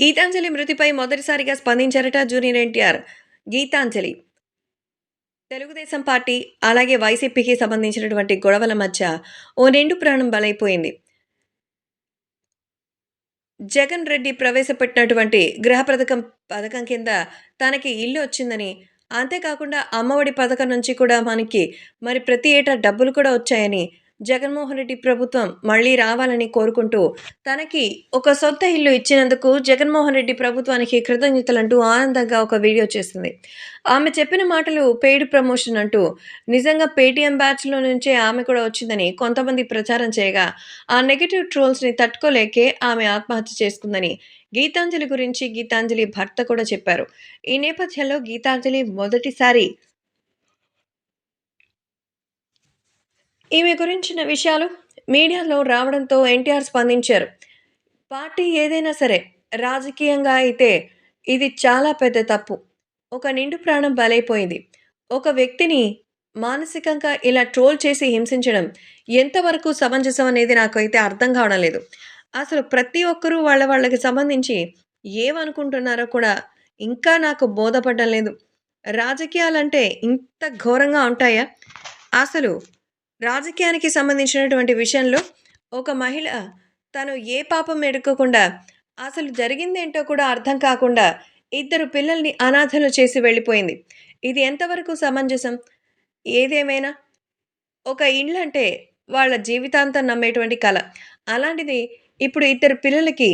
గీతాంజలి మృతిపై మొదటిసారిగా స్పందించారట junior NTR. Geetanjali Telugu Desam party అలాగే వైసీపీకి సంబంధించినటువంటి గొడవల మధ్య ఓ నిండు ప్రాణం బలైపోయింది. జగన్ రెడ్డి ప్రవేశపెట్టినటువంటి గృహ పథకం పథకం కింద తనకి ఇల్లు వచ్చిందని అంతేకాకుండా అమ్మఒడి పథకం నుంచి కూడా మనకి మరి ప్రతి ఏటా డబ్బులు కూడా వచ్చాయని జగన్మోహన్ రెడ్డి ప్రభుత్వం మళ్ళీ రావాలని కోరుకుంటూ తనకి ఒక సొంత ఇల్లు ఇచ్చినందుకు జగన్మోహన్ రెడ్డి ప్రభుత్వానికి కృతజ్ఞతలంటూ ఆనందంగా ఒక వీడియో చేసింది. ఆమె చెప్పిన మాటలు పెయిడ్ ప్రమోషన్ అంటూ నిజంగా పేటీఎం బ్యాచ్లో నుంచే ఆమె కూడా వచ్చిందని కొంతమంది ప్రచారం చేయగా ఆ నెగిటివ్ ట్రోల్స్ని తట్టుకోలేకే ఆమె ఆత్మహత్య చేసుకుందని గీతాంజలి గురించి గీతాంజలి భర్త కూడా చెప్పారు. ఈ నేపథ్యంలో గీతాంజలి మొదటిసారి ఈమె గురించిన విషయాలు మీడియాలో రావడంతో ఎన్టీఆర్ స్పందించారు. పార్టీ ఏదైనా సరే రాజకీయంగా అయితే ఇది చాలా పెద్ద తప్పు. ఒక నిండు ప్రాణం బలైపోయింది. ఒక వ్యక్తిని మానసికంగా ఇలా ట్రోల్ చేసి హింసించడం ఎంతవరకు సమంజసం అనేది నాకైతే అర్థం కావడం లేదు. అసలు ప్రతి ఒక్కరూ వాళ్ళ వాళ్ళకి సంబంధించి ఏమనుకుంటున్నారో కూడా ఇంకా నాకు బోధపడడం లేదు. రాజకీయాలంటే ఇంత ఘోరంగా ఉంటాయా? అసలు రాజకీయానికి సంబంధించినటువంటి విషయంలో ఒక మహిళ తను ఏ పాపం ఎడుకోకుండా అసలు జరిగిందేంటో కూడా అర్థం కాకుండా ఇద్దరు పిల్లల్ని అనాథలు చేసి వెళ్ళిపోయింది. ఇది ఎంతవరకు సమంజసం? ఏదేమైనా? ఒక ఇండ్లు అంటే వాళ్ళ జీవితాంతం నమ్మేటువంటి కళ. అలాంటిది ఇప్పుడు ఇద్దరు పిల్లలకి